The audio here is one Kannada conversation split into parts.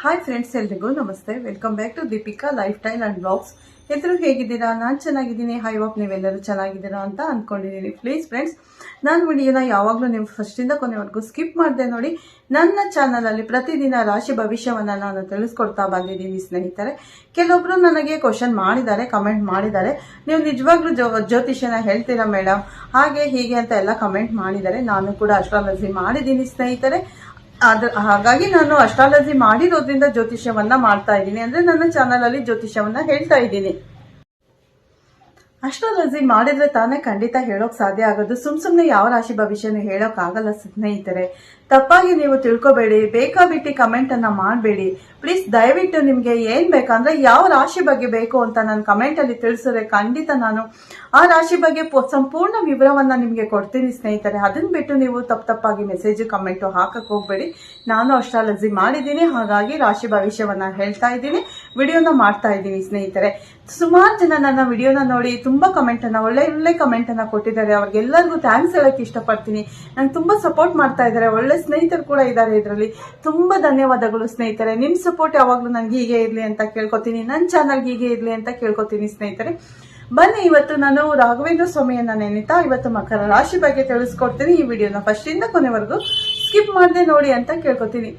ಹಾಯ್ ಫ್ರೆಂಡ್ಸ್ ಎಲ್ರಿಗೂ ನಮಸ್ತೆ. Welcome back to Deepika life style and blogs ಎಲ್ಲರೂ ಹೇಗಿದ್ದೀರಾ? ನಾನು ಚೆನ್ನಾಗಿದ್ದೀನಿ. ಹೈ ವಾಪ್ ನೀವೆಲ್ಲರೂ ಚೆನ್ನಾಗಿದ್ದೀರಾ ಅಂತ ಅಂದ್ಕೊಂಡಿದ್ದೀನಿ ಪ್ಲೀಸ್ ಫ್ರೆಂಡ್ಸ್ ನಾನು ವಿಡಿಯೋನ ಯಾವಾಗಲೂ ನೀವು ಫಸ್ಟಿಂದ ಕೊನೆವರೆಗೂ ಸ್ಕಿಪ್ ಮಾಡಿದೆ ನೋಡಿ. ನನ್ನ ಚಾನಲಲ್ಲಿ ಪ್ರತಿದಿನ ರಾಶಿ ಭವಿಷ್ಯವನ್ನು ನಾನು ತಿಳಿಸ್ಕೊಡ್ತಾ ಬಂದಿದ್ದೀನಿ ಸ್ನೇಹಿತರೆ. ಕೆಲವೊಬ್ರು ನನಗೆ ಕ್ವಶನ್ ಮಾಡಿದ್ದಾರೆ ಕಮೆಂಟ್ ಮಾಡಿದ್ದಾರೆ. ನೀವು ನಿಜವಾಗ್ಲೂ ಜೋ ಜ್ಯೋತಿಷ್ಯನ ಹೇಳ್ತೀರಾ ಮೇಡಮ್ ಹಾಗೆ ಹೀಗೆ ಅಂತ ಎಲ್ಲ ಕಮೆಂಟ್ ಮಾಡಿದ್ದಾರೆ. ನಾನು ಕೂಡ ಅಸ್ಟ್ರಾಲಜಿ ಮಾಡಿದ್ದೀನಿ ಸ್ನೇಹಿತರೆ. ಅದ್ರ ಹಾಗಾಗಿ ನಾನು ಅಸ್ಟ್ರಾಲಜಿ ಮಾಡಿರೋದ್ರಿಂದ ಜ್ಯೋತಿಷ್ಯವನ್ನ ಮಾಡ್ತಾ ಇದ್ದೀನಿ. ಅಂದ್ರೆ ನನ್ನ ಚಾನಲ್ ಅಲ್ಲಿ ಜ್ಯೋತಿಷ್ಯವನ್ನ ಹೇಳ್ತಾ ಇದ್ದೀನಿ. ಅಸ್ಟ್ರಾಲಜಿ ಮಾಡಿದ್ರೆ ತಾನೇ ಖಂಡಿತ ಹೇಳೋಕ್ ಸಾಧ್ಯ ಆಗೋದು. ಸುಮ್ ಸುಮ್ನೆ ಯಾವ ರಾಶಿ ಭವಿಷ್ಯನೂ ಹೇಳೋಕ್ ಆಗಲ್ಲ ಸ್ನೇಹಿತರೆ. ತಪ್ಪಾಗಿ ನೀವು ತಿಳ್ಕೊಬೇಡಿ, ಬೇಕಾಬಿಟ್ಟಿ ಕಮೆಂಟ್ ಅನ್ನ ಮಾಡಬೇಡಿ. ಪ್ಲೀಸ್ ದಯವಿಟ್ಟು ನಿಮ್ಗೆ ಏನ್ ಬೇಕಂದ್ರೆ ಯಾವ ರಾಶಿ ಬಗ್ಗೆ ಬೇಕು ಅಂತ ನಾನು ಕಮೆಂಟ್ ಅಲ್ಲಿ ತಿಳಿಸಿದ್ರೆ ಖಂಡಿತ ನಾನು ಆ ರಾಶಿ ಬಗ್ಗೆ ಸಂಪೂರ್ಣ ವಿವರವನ್ನ ನಿಮ್ಗೆ ಕೊಡ್ತೀನಿ ಸ್ನೇಹಿತರೆ. ಅದನ್ನ ಬಿಟ್ಟು ನೀವು ತಪ್ಪು ತಪ್ಪಾಗಿ ಮೆಸೇಜ್ ಕಮೆಂಟ್ ಹಾಕಕ್ ಹೋಗ್ಬೇಡಿ. ನಾನು ಅಸ್ಟ್ರಾಲಜಿ ಮಾಡಿದ್ದೀನಿ, ಹಾಗಾಗಿ ರಾಶಿ ಭವಿಷ್ಯವನ್ನ ಹೇಳ್ತಾ ಇದ್ದೀನಿ, ವಿಡಿಯೋನ ಮಾಡ್ತಾ ಇದ್ದೀನಿ ಸ್ನೇಹಿತರೆ. ಸುಮಾರು ಜನ ನನ್ನ ವಿಡಿಯೋನ ನೋಡಿ ತುಂಬಾ ಕಮೆಂಟ್ ಅನ್ನ, ಒಳ್ಳೆ ಒಳ್ಳೆ ಕಮೆಂಟ್ ಅನ್ನ ಕೊಟ್ಟಿದ್ದಾರೆ. ಅವ್ರಿಗೆಲ್ಲರಿಗೂ ಥ್ಯಾಂಕ್ಸ್ ಹೇಳಕ್ ಇಷ್ಟಪಡ್ತೀನಿ. ನಂಗೆ ತುಂಬಾ ಸಪೋರ್ಟ್ ಮಾಡ್ತಾ ಇದ್ದಾರೆ. ಒಳ್ಳೆ ಸ್ನೇಹಿತರು ಕೂಡ ಇದ್ದಾರೆ ಇದರಲ್ಲಿ. ತುಂಬಾ ಧನ್ಯವಾದಗಳು ಸ್ನೇಹಿತರೆ. ನಿಮ್ ಸಪೋರ್ಟ್ ಯಾವಾಗ್ಲೂ ನನ್ಗೆ ಹೀಗೆ ಇರ್ಲಿ ಅಂತ ಕೇಳ್ಕೊತೀನಿ. ನನ್ನ ಚಾನಲ್ ಹೀಗೆ ಇರ್ಲಿ ಅಂತ ಕೇಳ್ಕೊತೀನಿ ಸ್ನೇಹಿತರೆ. ಬನ್ನಿ, ಇವತ್ತು ನಾನು ರಾಘವೇಂದ್ರ ಸ್ವಾಮಿಯನ್ನ ನೆನೆತಾ ಇವತ್ತು ಮಕರ ರಾಶಿ ಬಗ್ಗೆ ತಿಳಿಸ್ಕೊಡ್ತೀನಿ. ಈ ವಿಡಿಯೋನ ಫಸ್ಟ್ ಇಂದ ಕೊನೆವರೆಗೂ ಸ್ಕಿಪ್ ಮಾಡದೆ ನೋಡಿ ಅಂತ ಕೇಳ್ಕೊತೀನಿ.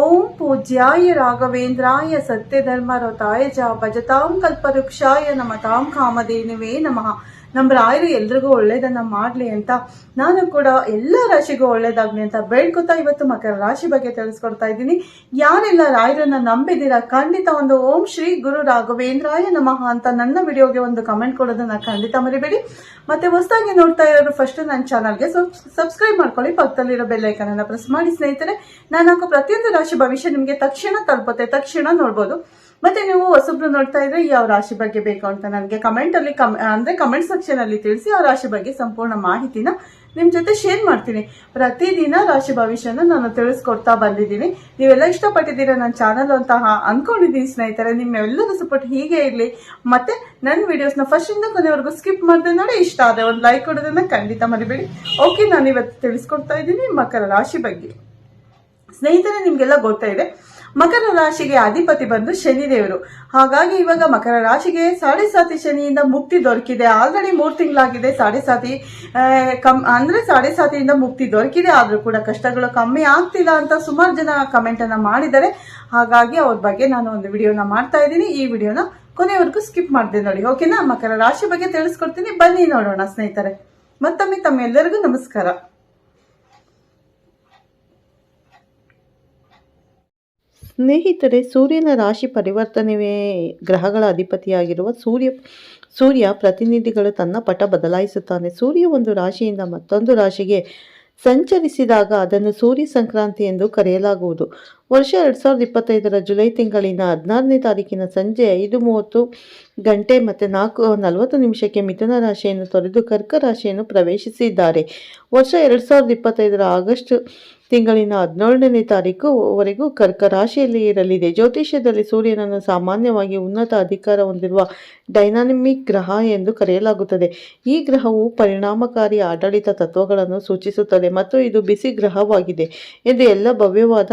ಓಂ ಪೂಜ್ಯಾಯ ರಾಘವೇಂದ್ರಾಯ ಸತ್ಯಧರ್ಮ ರತಾಯ ಜ ಭಜತಾಂ ಕಲ್ಪವೃಕ್ಷಾಯ ನಮತಾಂ ಕಾಮಧೇನುವೇ ನಮಃ. ನಮ್ಮ ರಾಯರು ಎಲ್ರಿಗೂ ಒಳ್ಳೇದನ್ನ ಮಾಡ್ಲಿ ಅಂತ ನಾನು ಕೂಡ ಎಲ್ಲ ರಾಶಿಗೂ ಒಳ್ಳೇದಾಗ್ಲಿ ಅಂತ ಬೇಡ್ಕೊತಾ ಇವತ್ತು ಮಕರ ರಾಶಿ ಬಗ್ಗೆ ತಿಳಿಸ್ಕೊಡ್ತಾ ಇದ್ದೀನಿ. ಯಾರೆಲ್ಲ ರಾಯರನ್ನ ನಂಬಿದ್ದೀರಾ, ಖಂಡಿತ ಒಂದು ಓಂ ಶ್ರೀ ಗುರು ರಾಘವೇಂದ್ರಾಯ ನಮಃ ಅಂತ ನನ್ನ ವಿಡಿಯೋಗೆ ಒಂದು ಕಮೆಂಟ್ ಕೊಡೋದನ್ನ ಖಂಡಿತ ಮರಿಬೇಡಿ. ಮತ್ತೆ ಹೊಸದಾಗಿ ನೋಡ್ತಾ ಇರೋರು ಫಸ್ಟ್ ನನ್ನ ಚಾನಲ್ಗೆ ಸಬ್ಸ್ಕ್ರೈಬ್ ಮಾಡ್ಕೊಳ್ಳಿ, ಪಕ್ಕದಲ್ಲಿರೋ ಬೆಲ್ಲೈಕನ್ ಅನ್ನ ಪ್ರೆಸ್ ಮಾಡಿ ಸ್ನೇಹಿತರೆ. ನಾನು ಪ್ರತಿಯೊಂದು ರಾಶಿ ಭವಿಷ್ಯ ನಿಮಗೆ ತಕ್ಷಣ ತಲುಪುತ್ತೆ, ತಕ್ಷಣ ನೋಡ್ಬೋದು. ಮತ್ತೆ ನೀವು ಹೊಸಬ್ರು ನೋಡ್ತಾ ಇದ್ರೆ ಯಾವ ರಾಶಿ ಬಗ್ಗೆ ಬೇಕು ಅಂತ ನನಗೆ ಕಮೆಂಟ್ ಅಲ್ಲಿ ಅಂದ್ರೆ ಕಮೆಂಟ್ ಸೆಕ್ಷನ್ ಅಲ್ಲಿ ತಿಳಿಸಿ ಆ ರಾಶಿ ಬಗ್ಗೆ ಸಂಪೂರ್ಣ ಮಾಹಿತಿನ ನಿಮ್ ಜೊತೆ ಶೇರ್ ಮಾಡ್ತೀನಿ. ಪ್ರತಿದಿನ ರಾಶಿ ಭವಿಷ್ಯನ ನಾನು ತಿಳಿಸ್ಕೊಡ್ತಾ ಬಂದಿದ್ದೀನಿ. ನೀವೆಲ್ಲ ಇಷ್ಟಪಟ್ಟಿದ್ದೀರಾ ನನ್ನ ಚಾನಲ್ ಅಂತ ಅನ್ಕೊಂಡಿದ್ದೀನಿ ಸ್ನೇಹಿತರೆ. ನಿಮ್ಮೆಲ್ಲರ ಸಪೋರ್ಟ್ ಹೀಗೆ ಇರಲಿ. ಮತ್ತೆ ನನ್ನ ವಿಡಿಯೋಸ್ನ ಫಸ್ಟ್ ಇಂದ ಕೊನೆವರೆಗೂ ಸ್ಕಿಪ್ ಮಾಡಿದೆ ನೋಡಿ, ಇಷ್ಟ ಆದ್ರೆ ಒಂದು ಲೈಕ್ ಕೊಡೋದನ್ನ ಖಂಡಿತ ಮರಿಬೇಡಿ. ಓಕೆ ನಾನು ಇವತ್ತು ತಿಳಿಸ್ಕೊಡ್ತಾ ಇದ್ದೀನಿ ಮಕರ ರಾಶಿ ಬಗ್ಗೆ. ಸ್ನೇಹಿತರೆ, ನಿಮ್ಗೆಲ್ಲ ಗೊತ್ತಾ ಇದೆ. ಮಕರ ರಾಶಿಗೆ ಅಧಿಪತಿ ಬಂದು ಶನಿದೇವರು. ಹಾಗಾಗಿ ಇವಾಗ ಮಕರ ರಾಶಿಗೆ ಸಾಡೆ ಸಾತಿ ಶನಿಯಿಂದ ಮುಕ್ತಿ ದೊರಕಿದೆ. ಆಲ್ರೆಡಿ ಮೂರು ತಿಂಗಳಾಗಿದೆ ಸಾಡೆ ಸಾತಿ ಕಮ್, ಅಂದ್ರೆ ಸಾಡೆ ಸಾತಿಯಿಂದ ಮುಕ್ತಿ ದೊರಕಿದೆ. ಆದ್ರೂ ಕೂಡ ಕಷ್ಟಗಳು ಕಮ್ಮಿ ಆಗ್ತಿಲ್ಲ ಅಂತ ಸುಮಾರು ಜನ ಕಮೆಂಟ್ ಅನ್ನ ಮಾಡಿದ್ದಾರೆ. ಹಾಗಾಗಿ ಅವ್ರ ಬಗ್ಗೆ ನಾನು ಒಂದು ವಿಡಿಯೋನ ಮಾಡ್ತಾ ಇದ್ದೀನಿ. ಈ ವಿಡಿಯೋನ ಕೊನೆವರೆಗೂ ಸ್ಕಿಪ್ ಮಾಡಿದೆ ನೋಡಿ. ಓಕೆನಾ ಮಕರ ರಾಶಿ ಬಗ್ಗೆ ತಿಳಿಸ್ಕೊಡ್ತೀನಿ. ಬನ್ನಿ ನೋಡೋಣ ಸ್ನೇಹಿತರೆ. ಮತ್ತೊಮ್ಮೆ ತಮ್ಮೆಲ್ಲರಿಗೂ ನಮಸ್ಕಾರ. ಸ್ನೇಹಿತರೆ, ಸೂರ್ಯನ ರಾಶಿ ಪರಿವರ್ತನೆವೇ ಗ್ರಹಗಳ ಅಧಿಪತಿಯಾಗಿರುವ ಸೂರ್ಯ ಸೂರ್ಯ ಪ್ರತಿನಿಧಿಗಳು ತನ್ನ ಪಟ ಬದಲಾಯಿಸುತ್ತಾನೆ. ಸೂರ್ಯ ಒಂದು ರಾಶಿಯಿಂದ ಮತ್ತೊಂದು ರಾಶಿಗೆ ಸಂಚರಿಸಿದಾಗ ಅದನ್ನು ಸೂರ್ಯ ಸಂಕ್ರಾಂತಿ ಎಂದು ಕರೆಯಲಾಗುವುದು. ವರ್ಷ ಎರಡು ಸಾವಿರದ ಇಪ್ಪತ್ತೈದರ ಜುಲೈ ತಿಂಗಳಿನ ಹದಿನಾರನೇ ತಾರೀಕಿನ ಸಂಜೆ ಐದು ಮೂವತ್ತು ಗಂಟೆ ಮತ್ತು ನಾಲ್ಕು ನಲವತ್ತು ನಿಮಿಷಕ್ಕೆ ಮಿಥುನ ರಾಶಿಯನ್ನು ತೊರೆದು ಕರ್ಕ ರಾಶಿಯನ್ನು ಪ್ರವೇಶಿಸಿದ್ದಾರೆ. ವರ್ಷ ಎರಡು ಸಾವಿರದ ಇಪ್ಪತ್ತೈದರ ಆಗಸ್ಟ್ ತಿಂಗಳಿನ ಹದಿನೇಳನೇ ತಾರೀಕುವರೆಗೂ ಕರ್ಕ ರಾಶಿಯಲ್ಲಿ ಇರಲಿದೆ. ಜ್ಯೋತಿಷ್ಯದಲ್ಲಿ ಸೂರ್ಯನನ್ನು ಸಾಮಾನ್ಯವಾಗಿ ಉನ್ನತ ಅಧಿಕಾರ ಹೊಂದಿರುವ ಡೈನಾಮಿಕ್ ಗ್ರಹ ಎಂದು ಕರೆಯಲಾಗುತ್ತದೆ. ಈ ಗ್ರಹವು ಪರಿಣಾಮಕಾರಿ ಆಡಳಿತ ತತ್ವಗಳನ್ನು ಸೂಚಿಸುತ್ತದೆ ಮತ್ತು ಇದು ಬಿಸಿ ಗ್ರಹವಾಗಿದೆ ಎಂದು ಎಲ್ಲ ಭವ್ಯವಾದ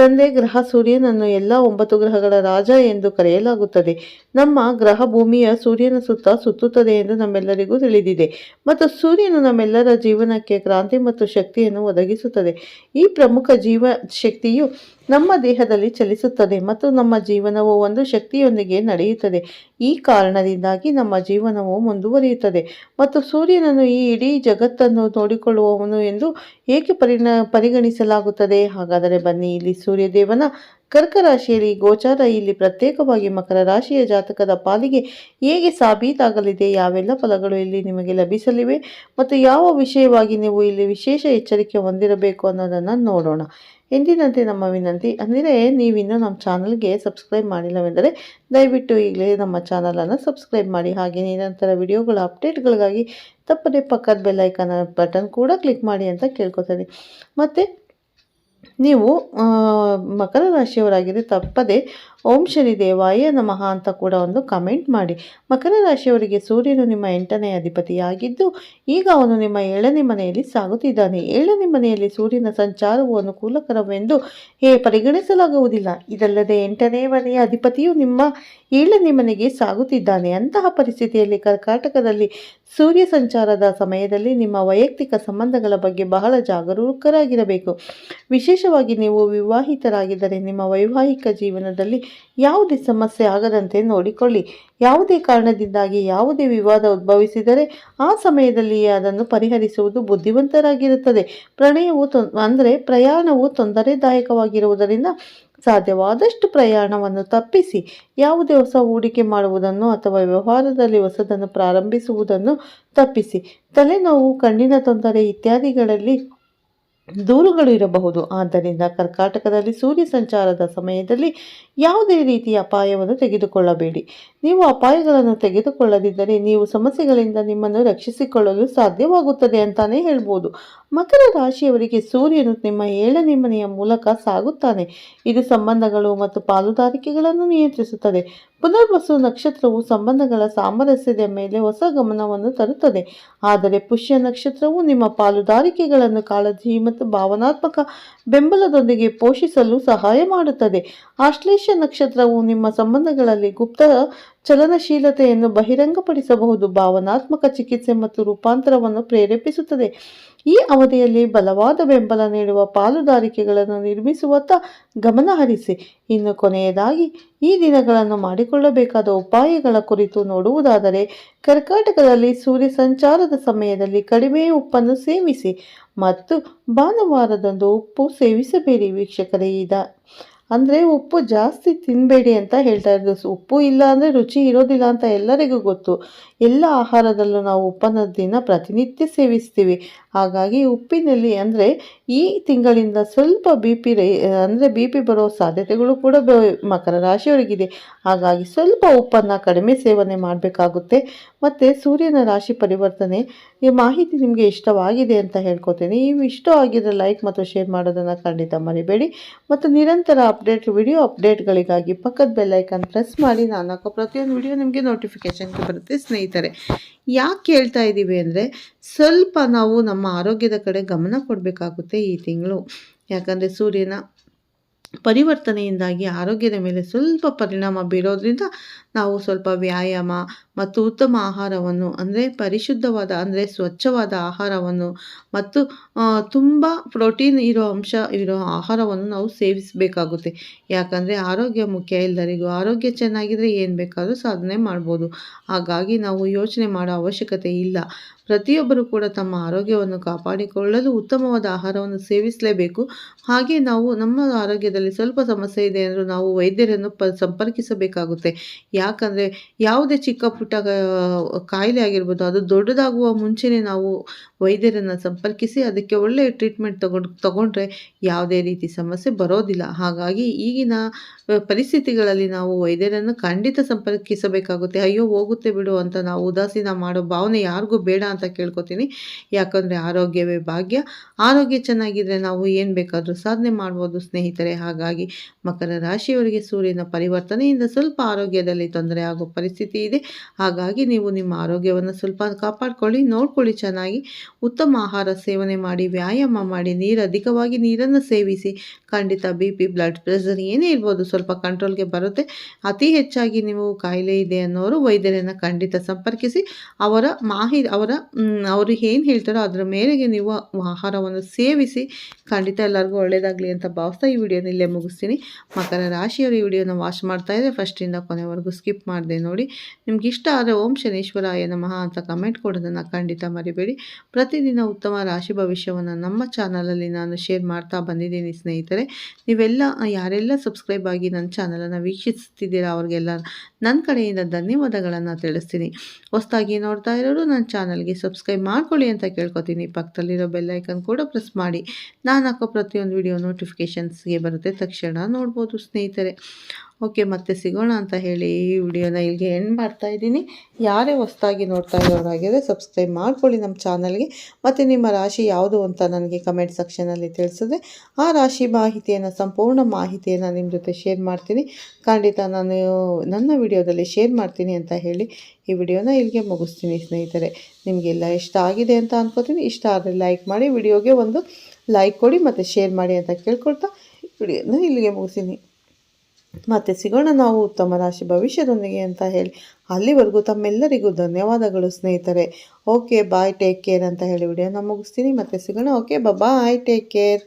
ತಂದೆ ಗ್ರಹ ಸೂರ್ಯನನ್ನು ಎಲ್ಲ ಒಂಬತ್ತು ಗ್ರಹಗಳ ರಾಜ ಎಂದು ಕರೆಯಲಾಗುತ್ತದೆ. ನಮ್ಮ ಗ್ರಹ ಭೂಮಿಯ ಸೂರ್ಯನ ಸುತ್ತ ಸುತ್ತುತ್ತದೆ ಎಂದು ನಮ್ಮೆಲ್ಲರಿಗೂ ತಿಳಿದಿದೆ. ಮತ್ತು ಸೂರ್ಯನು ನಮ್ಮೆಲ್ಲರ ಜೀವನಕ್ಕೆ ಕ್ರಾಂತಿ ಮತ್ತು ಶಕ್ತಿಯನ್ನು ಒದಗಿಸುತ್ತದೆ. ಈ ಪ್ರಮುಖ ಜೀವ ಶಕ್ತಿಯು ನಮ್ಮ ದೇಹದಲ್ಲಿ ಚಲಿಸುತ್ತದೆ ಮತ್ತು ನಮ್ಮ ಜೀವನವು ಒಂದು ಶಕ್ತಿಯೊಂದಿಗೆ ನಡೆಯುತ್ತದೆ. ಈ ಕಾರಣದಿಂದಾಗಿ ನಮ್ಮ ಜೀವನವು ಮುಂದುವರಿಯುತ್ತದೆ ಮತ್ತು ಸೂರ್ಯನನ್ನು ಈ ಇಡೀ ಜಗತ್ತನ್ನು ನೋಡಿಕೊಳ್ಳುವವನು ಎಂದು ಏಕೆ ಪರಿಣ, ಪರಿಗಣಿಸಲಾಗುತ್ತದೆ? ಹಾಗಾದರೆ ಬನ್ನಿ, ಇಲ್ಲಿ ಸೂರ್ಯದೇವನ ಕರ್ಕ ರಾಶಿಯಲ್ಲಿ ಗೋಚಾರ, ಇಲ್ಲಿ ಪ್ರತ್ಯೇಕವಾಗಿ ಮಕರ ರಾಶಿಯ ಜಾತಕದ ಪಾಲಿಗೆ ಹೇಗೆ ಸಾಬೀತಾಗಲಿದೆ? ಯಾವೆಲ್ಲ ಫಲಗಳು ಇಲ್ಲಿ ನಿಮಗೆ ಲಭಿಸಲಿವೆ ಮತ್ತು ಯಾವ ವಿಷಯವಾಗಿ ನೀವು ಇಲ್ಲಿ ವಿಶೇಷ ಎಚ್ಚರಿಕೆ ಹೊಂದಿರಬೇಕು ಅನ್ನೋದನ್ನು ನೋಡೋಣ. ಎಂದಿನಂತೆ ನಮ್ಮ ವಿನಂತಿ ಅಂದರೆ ನೀವಿನ್ನೂ ನಮ್ಮ ಚಾನಲ್ಗೆ ಸಬ್ಸ್ಕ್ರೈಬ್ ಮಾಡಿಲ್ಲವೆಂದರೆ ದಯವಿಟ್ಟು ಈಗಲೇ ನಮ್ಮ ಚಾನಲನ್ನು ಸಬ್ಸ್ಕ್ರೈಬ್ ಮಾಡಿ, ಹಾಗೆ ನಿರಂತರ ವಿಡಿಯೋಗಳ ಅಪ್ಡೇಟ್ಗಳಿಗಾಗಿ ತಪ್ಪದೇ ಪಕ್ಕದ ಬೆಲ್ಲೈಕನ್ ಬಟನ್ ಕೂಡ ಕ್ಲಿಕ್ ಮಾಡಿ ಅಂತ ಕೇಳ್ಕೊತೀನಿ. ಮತ್ತು ನೀವು ಮಕರ ರಾಶಿಯವರಾಗಿದ್ದರೆ ತಪ್ಪದೆ ಓಂ ಶನಿ ದೇವಾಯ ನಮಃ ಅಂತ ಕೂಡ ಒಂದು ಕಮೆಂಟ್ ಮಾಡಿ. ಮಕರ ರಾಶಿಯವರಿಗೆ ಸೂರ್ಯನು ನಿಮ್ಮ ಎಂಟನೇ ಅಧಿಪತಿಯಾಗಿದ್ದು, ಈಗ ಅವನು ನಿಮ್ಮ ಏಳನೇ ಮನೆಯಲ್ಲಿ ಸಾಗುತ್ತಿದ್ದಾನೆ. ಏಳನೇ ಮನೆಯಲ್ಲಿ ಸೂರ್ಯನ ಸಂಚಾರವು ಅನುಕೂಲಕರವೆಂದು, ಹೇ, ಪರಿಗಣಿಸಲಾಗುವುದಿಲ್ಲ. ಇದಲ್ಲದೆ ಎಂಟನೇ ಮನೆಯ ಅಧಿಪತಿಯು ನಿಮ್ಮ ಏಳನೇ ಮನೆಗೆ ಸಾಗುತ್ತಿದ್ದಾನೆ. ಅಂತಹ ಪರಿಸ್ಥಿತಿಯಲ್ಲಿ ಕರ್ನಾಟಕದಲ್ಲಿ ಸೂರ್ಯ ಸಂಚಾರದ ಸಮಯದಲ್ಲಿ ನಿಮ್ಮ ವೈಯಕ್ತಿಕ ಸಂಬಂಧಗಳ ಬಗ್ಗೆ ಬಹಳ ಜಾಗರೂಕರಾಗಿರಬೇಕು. ವಿಶೇಷವಾಗಿ ನೀವು ವಿವಾಹಿತರಾಗಿದ್ದರೆ ನಿಮ್ಮ ವೈವಾಹಿಕ ಜೀವನದಲ್ಲಿ ಯಾವುದೇ ಸಮಸ್ಯೆ ಆಗದಂತೆ ನೋಡಿಕೊಳ್ಳಿ. ಯಾವುದೇ ಕಾರಣದಿಂದಾಗಿ ಯಾವುದೇ ವಿವಾದ ಉದ್ಭವಿಸಿದರೆ ಆ ಸಮಯದಲ್ಲಿಯೇ ಅದನ್ನು ಪರಿಹರಿಸುವುದು ಬುದ್ಧಿವಂತರಾಗಿರುತ್ತದೆ. ಪ್ರಣಯವು ತೊಂ ಅಂದರೆ ಪ್ರಯಾಣವು ತೊಂದರೆದಾಯಕವಾಗಿರುವುದರಿಂದ ಸಾಧ್ಯವಾದಷ್ಟು ಪ್ರಯಾಣವನ್ನು ತಪ್ಪಿಸಿ ಯಾವುದೇ ಹೊಸ ಹೂಡಿಕೆ ಮಾಡುವುದನ್ನು ಅಥವಾ ವ್ಯವಹಾರದಲ್ಲಿ ಹೊಸದನ್ನು ಪ್ರಾರಂಭಿಸುವುದನ್ನು ತಪ್ಪಿಸಿ. ತಲೆನೋವು, ಕಣ್ಣಿನ ತೊಂದರೆ ಇತ್ಯಾದಿಗಳಲ್ಲಿ ದೂರುಗಳು ಇರಬಹುದು. ಆದ್ದರಿಂದ ಕರ್ಕಾಟಕದಲ್ಲಿ ಸೂರ್ಯ ಸಂಚಾರದ ಸಮಯದಲ್ಲಿ ಯಾವುದೇ ರೀತಿಯ ಅಪಾಯವನ್ನು ತೆಗೆದುಕೊಳ್ಳಬೇಡಿ. ನೀವು ಅಪಾಯಗಳನ್ನು ತೆಗೆದುಕೊಳ್ಳದಿದ್ದರೆ ನೀವು ಸಮಸ್ಯೆಗಳಿಂದ ನಿಮ್ಮನ್ನು ರಕ್ಷಿಸಿಕೊಳ್ಳಲು ಸಾಧ್ಯವಾಗುತ್ತದೆ ಅಂತಾನೆ ಹೇಳ್ಬೋದು. ಮಕರ ರಾಶಿಯವರಿಗೆ ಸೂರ್ಯನು ನಿಮ್ಮ ಏಳನೇ ಮನೆಯ ಮೂಲಕ ಸಾಗುತ್ತಾನೆ. ಇದು ಸಂಬಂಧಗಳು ಮತ್ತು ಪಾಲುದಾರಿಕೆಗಳನ್ನು ನಿಯಂತ್ರಿಸುತ್ತದೆ. ಪುನರ್ವಸು ನಕ್ಷತ್ರವು ಸಂಬಂಧಗಳ ಸಾಮರಸ್ಯದ ಮೇಲೆ ಹೊಸ ಗಮನವನ್ನು ತರುತ್ತದೆ. ಆದರೆ ಪುಷ್ಯ ನಕ್ಷತ್ರವು ನಿಮ್ಮ ಪಾಲುದಾರಿಕೆಗಳನ್ನು ಕಾಳಜಿ ಮತ್ತು ಭಾವನಾತ್ಮಕ ಬೆಂಬಲದೊಂದಿಗೆ ಪೋಷಿಸಲು ಸಹಾಯ ಮಾಡುತ್ತದೆ. ಆಶ್ಲೇಷ ನಕ್ಷತ್ರವು ನಿಮ್ಮ ಸಂಬಂಧಗಳಲ್ಲಿ ಗುಪ್ತ ಚಲನಶೀಲತೆಯನ್ನು ಬಹಿರಂಗಪಡಿಸಬಹುದು. ಭಾವನಾತ್ಮಕ ಚಿಕಿತ್ಸೆ ಮತ್ತು ರೂಪಾಂತರವನ್ನು ಪ್ರೇರೇಪಿಸುತ್ತದೆ. ಈ ಅವಧಿಯಲ್ಲಿ ಬಲವಾದ ಬೆಂಬಲ ನೀಡುವ ಪಾಲುದಾರಿಕೆಗಳನ್ನು ನಿರ್ಮಿಸುವತ್ತ ಗಮನಹರಿಸಿ ಇನ್ನು ಕೊನೆಯದಾಗಿ, ಈ ದಿನಗಳನ್ನು ಮಾಡಿಕೊಳ್ಳಬೇಕಾದ ಉಪಾಯಗಳ ಕುರಿತು ನೋಡುವುದಾದರೆ, ಕರ್ಕಾಟಕದಲ್ಲಿ ಸೂರ್ಯ ಸಂಚಾರದ ಸಮಯದಲ್ಲಿ ಕಡಿಮೆ ಉಪ್ಪನ್ನು ಸೇವಿಸಿ ಮತ್ತು ಭಾನುವಾರದಂದು ಉಪ್ಪು ಸೇವಿಸಬೇಡಿ. ವೀಕ್ಷಕರೇ, ಇದ ಅಂದರೆ ಉಪ್ಪು ಜಾಸ್ತಿ ತಿನ್ನಬೇಡಿ ಅಂತ ಹೇಳ್ತಾ ಇರೋದು. ಸ್- ಉಪ್ಪು ಇಲ್ಲ ಅಂದರೆ ರುಚಿ ಇರೋದಿಲ್ಲ ಅಂತ ಎಲ್ಲರಿಗೂ ಗೊತ್ತು. ಎಲ್ಲ ಆಹಾರದಲ್ಲೂ ನಾವು ಉಪ್ಪನ್ನು ದಿನ ಪ್ರತಿನಿತ್ಯ ಸೇವಿಸ್ತೀವಿ. ಹಾಗಾಗಿ ಉಪ್ಪಿನಲ್ಲಿ ಅಂದರೆ ಈ ತಿಂಗಳಿಂದ ಸ್ವಲ್ಪ ಬಿ ಪಿ ರೈ, ಅಂದರೆ ಬಿ ಪಿ ಬರೋ ಸಾಧ್ಯತೆಗಳು ಕೂಡ ಮಕರ ರಾಶಿಯವರಿಗಿದೆ. ಹಾಗಾಗಿ ಸ್ವಲ್ಪ ಉಪ್ಪನ್ನು ಕಡಿಮೆ ಸೇವನೆ ಮಾಡಬೇಕಾಗುತ್ತೆ. ಮತ್ತು ಸೂರ್ಯನ ರಾಶಿ ಪರಿವರ್ತನೆ, ಈ ಮಾಹಿತಿ ನಿಮಗೆ ಇಷ್ಟವಾಗಿದೆ ಅಂತ ಹೇಳ್ಕೊತೀನಿ. ಇವು ಇಷ್ಟ ಆಗಿದ್ರೆ ಲೈಕ್ ಮತ್ತು ಶೇರ್ ಮಾಡೋದನ್ನು ಖಂಡಿತ ಮರಿಬೇಡಿ. ಮತ್ತು ನಿರಂತರ ಅಪ್ಡೇಟ್, ವಿಡಿಯೋ ಅಪ್ಡೇಟ್ಗಳಿಗಾಗಿ ಪಕ್ಕದ ಬೆಲ್ಲೈಕನ್ ಪ್ರೆಸ್ ಮಾಡಿ. ನಾನು ಹಾಕೋ ಪ್ರತಿಯೊಂದು ವಿಡಿಯೋ ನಿಮಗೆ ನೋಟಿಫಿಕೇಷನ್ಗೆ ಬರುತ್ತೆ ಸ್ನೇಹಿತರೆ. ಯಾಕೆ ಹೇಳ್ತಾ ಇದ್ದೀವಿ ಅಂದರೆ ಸ್ವಲ್ಪ ನಾವು ನಮ್ಮ ಆರೋಗ್ಯದ ಕಡೆ ಗಮನ ಕೊಡಬೇಕಾಗುತ್ತೆ ಈ ತಿಂಗಳು. ಯಾಕಂದರೆ ಸೂರ್ಯನ ಪರಿವರ್ತನೆಯಿಂದಾಗಿ ಆರೋಗ್ಯದ ಮೇಲೆ ಸ್ವಲ್ಪ ಪರಿಣಾಮ ಬೀರೋದ್ರಿಂದ ನಾವು ಸ್ವಲ್ಪ ವ್ಯಾಯಾಮ ಮತ್ತು ಉತ್ತಮ ಆಹಾರವನ್ನು, ಅಂದರೆ ಪರಿಶುದ್ಧವಾದ, ಅಂದರೆ ಸ್ವಚ್ಛವಾದ ಆಹಾರವನ್ನು ಮತ್ತು ತುಂಬ ಪ್ರೋಟೀನ್ ಇರೋ ಅಂಶ ಇರೋ ಆಹಾರವನ್ನು ನಾವು ಸೇವಿಸಬೇಕಾಗುತ್ತೆ. ಯಾಕಂದರೆ ಆರೋಗ್ಯ ಮುಖ್ಯ ಎಲ್ಲರಿಗೂ. ಆರೋಗ್ಯ ಚೆನ್ನಾಗಿದ್ದರೆ ಏನು ಬೇಕಾದರೂ ಸಾಧನೆ ಮಾಡ್ಬೋದು. ಹಾಗಾಗಿ ನಾವು ಯೋಚನೆ ಮಾಡೋ ಅವಶ್ಯಕತೆ ಇಲ್ಲ. ಪ್ರತಿಯೊಬ್ಬರು ಕೂಡ ತಮ್ಮ ಆರೋಗ್ಯವನ್ನು ಕಾಪಾಡಿಕೊಳ್ಳಲು ಉತ್ತಮವಾದ ಆಹಾರವನ್ನು ಸೇವಿಸಲೇಬೇಕು. ಹಾಗೆ ನಾವು ನಮ್ಮ ಆರೋಗ್ಯದಲ್ಲಿ ಸ್ವಲ್ಪ ಸಮಸ್ಯೆ ಇದೆ ಅಂದರೂ ನಾವು ವೈದ್ಯರನ್ನು ಪ ಸಂಪರ್ಕಿಸಬೇಕಾಗುತ್ತೆ. ಯಾಕಂದರೆ ಯಾವುದೇ ಚಿಕ್ಕ ಪುಟ್ಟ ಕಾಯಿಲೆ ಆಗಿರ್ಬೋದು, ಅದು ದೊಡ್ಡದಾಗುವ ಮುಂಚೆನೇ ನಾವು ವೈದ್ಯರನ್ನು ಸಂಪರ್ಕಿಸಿ ಅದಕ್ಕೆ ಒಳ್ಳೆಯ ಟ್ರೀಟ್ಮೆಂಟ್ ತಗೊಂಡು, ತಗೊಂಡ್ರೆ ಯಾವುದೇ ರೀತಿ ಸಮಸ್ಯೆ ಬರೋದಿಲ್ಲ. ಹಾಗಾಗಿ ಈಗಿನ ಪರಿಸ್ಥಿತಿಗಳಲ್ಲಿ ನಾವು ವೈದ್ಯರನ್ನು ಖಂಡಿತ ಸಂಪರ್ಕಿಸಬೇಕಾಗುತ್ತೆ. ಅಯ್ಯೋ, ಹೋಗುತ್ತೆ ಬಿಡು ಅಂತ ನಾವು ಉದಾಸೀನ ಮಾಡೋ ಭಾವನೆ ಯಾರಿಗೂ ಬೇಡ ಕೇಳ್ಕೊತೀನಿ. ಯಾಕಂದರೆ ಆರೋಗ್ಯವೇ ಭಾಗ್ಯ. ಆರೋಗ್ಯ ಚೆನ್ನಾಗಿದ್ದರೆ ನಾವು ಏನು ಬೇಕಾದರೂ ಸಾಧನೆ ಮಾಡ್ಬೋದು ಸ್ನೇಹಿತರೆ. ಹಾಗಾಗಿ ಮಕರ ರಾಶಿಯವರಿಗೆ ಸೂರ್ಯನ ಪರಿವರ್ತನೆಯಿಂದ ಸ್ವಲ್ಪ ಆರೋಗ್ಯದಲ್ಲಿ ತೊಂದರೆ ಆಗೋ ಪರಿಸ್ಥಿತಿ ಇದೆ. ಹಾಗಾಗಿ ನೀವು ನಿಮ್ಮ ಆರೋಗ್ಯವನ್ನು ಸ್ವಲ್ಪ ಕಾಪಾಡ್ಕೊಳ್ಳಿ, ನೋಡ್ಕೊಳ್ಳಿ ಚೆನ್ನಾಗಿ. ಉತ್ತಮ ಆಹಾರ ಸೇವನೆ ಮಾಡಿ, ವ್ಯಾಯಾಮ ಮಾಡಿ, ನೀರು ಅಧಿಕವಾಗಿ ನೀರನ್ನು ಸೇವಿಸಿ. ಖಂಡಿತ ಬಿ ಪಿ, ಬ್ಲಡ್ ಪ್ರೆಷರ್ ಏನೇ ಇರ್ಬೋದು ಸ್ವಲ್ಪ ಕಂಟ್ರೋಲ್ಗೆ ಬರುತ್ತೆ. ಅತಿ ಹೆಚ್ಚಾಗಿ ನೀವು ಕಾಯಿಲೆ ಇದೆ ಅನ್ನೋರು ವೈದ್ಯರನ್ನು ಖಂಡಿತ ಸಂಪರ್ಕಿಸಿ. ಅವರ ಮಾಹಿ, ಅವರ ಅವರು ಏನು ಹೇಳ್ತಾರೋ ಅದರ ಮೇರೆಗೆ ನೀವು ಆಹಾರವನ್ನು ಸೇವಿಸಿ ಖಂಡಿತ ಎಲ್ಲರಿಗೂ ಒಳ್ಳೆಯದಾಗಲಿ ಅಂತ ಭಾವಿಸ್ತಾ ಈ ವಿಡಿಯೋನ ಇಲ್ಲೇ ಮುಗಿಸ್ತೀನಿ. ಮಕರ ರಾಶಿಯವರು ಈ ವಿಡಿಯೋನ ವಾಚ್ ಮಾಡ್ತಾ ಇದ್ದರೆ ಫಸ್ಟಿಂದ ಕೊನೆವರೆಗೂ ಸ್ಕಿಪ್ ಮಾಡಿದೆ ನೋಡಿ. ನಿಮ್ಗೆ ಇಷ್ಟ ಆದರೆ ಓಂ ಶನೇಶ್ವರಾಯ ನಮಃ ಅಂತ ಕಮೆಂಟ್ ಕೊಡೋದನ್ನು ಖಂಡಿತ ಮರಿಬೇಡಿ. ಪ್ರತಿದಿನ ಉತ್ತಮ ರಾಶಿ ಭವಿಷ್ಯವನ್ನು ನಮ್ಮ ಚಾನಲಲ್ಲಿ ನಾನು ಶೇರ್ ಮಾಡ್ತಾ ಬಂದಿದ್ದೀನಿ ಸ್ನೇಹಿತರೆ. ನೀವೆಲ್ಲ, ಯಾರೆಲ್ಲ ಸಬ್ಸ್ಕ್ರೈಬ್ ಆಗಿ ನನ್ನ ಚಾನಲನ್ನು ವೀಕ್ಷಿಸ್ತಿದ್ದೀರಾ ಅವ್ರಿಗೆಲ್ಲ ನನ್ನ ಕಡೆಯಿಂದ ಧನ್ಯವಾದಗಳನ್ನು ತಿಳಿಸ್ತೀನಿ. ಹೊಸದಾಗಿ ನೋಡ್ತಾ ಇರೋರು ನನ್ನ ಚಾನಲ್ಗೆ ಸಬ್ಸ್ಕ್ರೈಬ್ ಮಾಡ್ಕೊಳ್ಳಿ ಅಂತ ಕೇಳ್ಕೊತೀನಿ. ಪಕ್ಕದಲ್ಲಿರೋ ಬೆಲ್ಲೈಕನ್ ಕೂಡ ಪ್ರೆಸ್ ಮಾಡಿ. ನಾನು ಹಾಕೋ ಪ್ರತಿಯೊಂದು ವಿಡಿಯೋ ನೋಟಿಫಿಕೇಷನ್ಸ್ಗೆ ಬರುತ್ತೆ. ತಕ್ಷಣ ನೋಡ್ಬೋದು ಸ್ನೇಹಿತರೆ. ಓಕೆ, ಮತ್ತೆ ಸಿಗೋಣ ಅಂತ ಹೇಳಿ ಈ ವಿಡಿಯೋನ ಇಲ್ಲಿಗೆ ಎಂಡ್ ಮಾಡ್ತಾ ಇದ್ದೀನಿ. ಯಾರೇ ಹೊಸ್ದಾಗಿ ನೋಡ್ತಾ ಇರೋರಾಗಿದ್ರೆ ಸಬ್ಸ್ಕ್ರೈಬ್ ಮಾಡ್ಕೊಳ್ಳಿ ನಮ್ಮ ಚಾನಲ್ಗೆ ಮತ್ತು ನಿಮ್ಮ ರಾಶಿ ಯಾವುದು ಅಂತ ನನಗೆ ಕಮೆಂಟ್ ಸೆಕ್ಷನಲ್ಲಿ ತಿಳಿಸಿದ್ರೆ, ಆ ರಾಶಿ ಮಾಹಿತಿಯನ್ನು, ಸಂಪೂರ್ಣ ಮಾಹಿತಿಯನ್ನು ನಿಮ್ಮ ಜೊತೆ ಶೇರ್ ಮಾಡ್ತೀನಿ. ಖಂಡಿತ ನಾನು ನನ್ನ ವಿಡಿಯೋದಲ್ಲಿ ಶೇರ್ ಮಾಡ್ತೀನಿ ಅಂತ ಹೇಳಿ ಈ ವಿಡಿಯೋನ ಇಲ್ಲಿಗೆ ಮುಗಿಸ್ತೀನಿ ಸ್ನೇಹಿತರೆ. ನಿಮಗೆಲ್ಲ ಇಷ್ಟ ಆಗಿದೆ ಅಂತ ಅನ್ಕೋತೀನಿ. ಇಷ್ಟ ಆದರೆ ಲೈಕ್ ಮಾಡಿ, ವಿಡಿಯೋಗೆ ಒಂದು ಲೈಕ್ ಕೊಡಿ, ಮತ್ತು ಶೇರ್ ಮಾಡಿ ಅಂತ ಕೇಳ್ಕೊಳ್ತಾ ವಿಡಿಯೋನ ಇಲ್ಲಿಗೆ ಮುಗಿಸ್ತೀನಿ. ಮತ್ತೆ ಸಿಗೋಣ ನಾವು ಉತ್ತಮ ರಾಶಿ ಭವಿಷ್ಯದೊಂದಿಗೆ ಅಂತ ಹೇಳಿ ಅಲ್ಲಿವರೆಗೂ ತಮ್ಮೆಲ್ಲರಿಗೂ ಧನ್ಯವಾದಗಳು ಸ್ನೇಹಿತರೆ. ಓಕೆ ಬಾಯ್ ಟೇಕ್ ಕೇರ್ ಅಂತ ಹೇಳಿ ವಿಡಿಯೋನ ಮುಗಿಸ್ತೀನಿ. ಮತ್ತೆ ಸಿಗೋಣ. Okay bye take care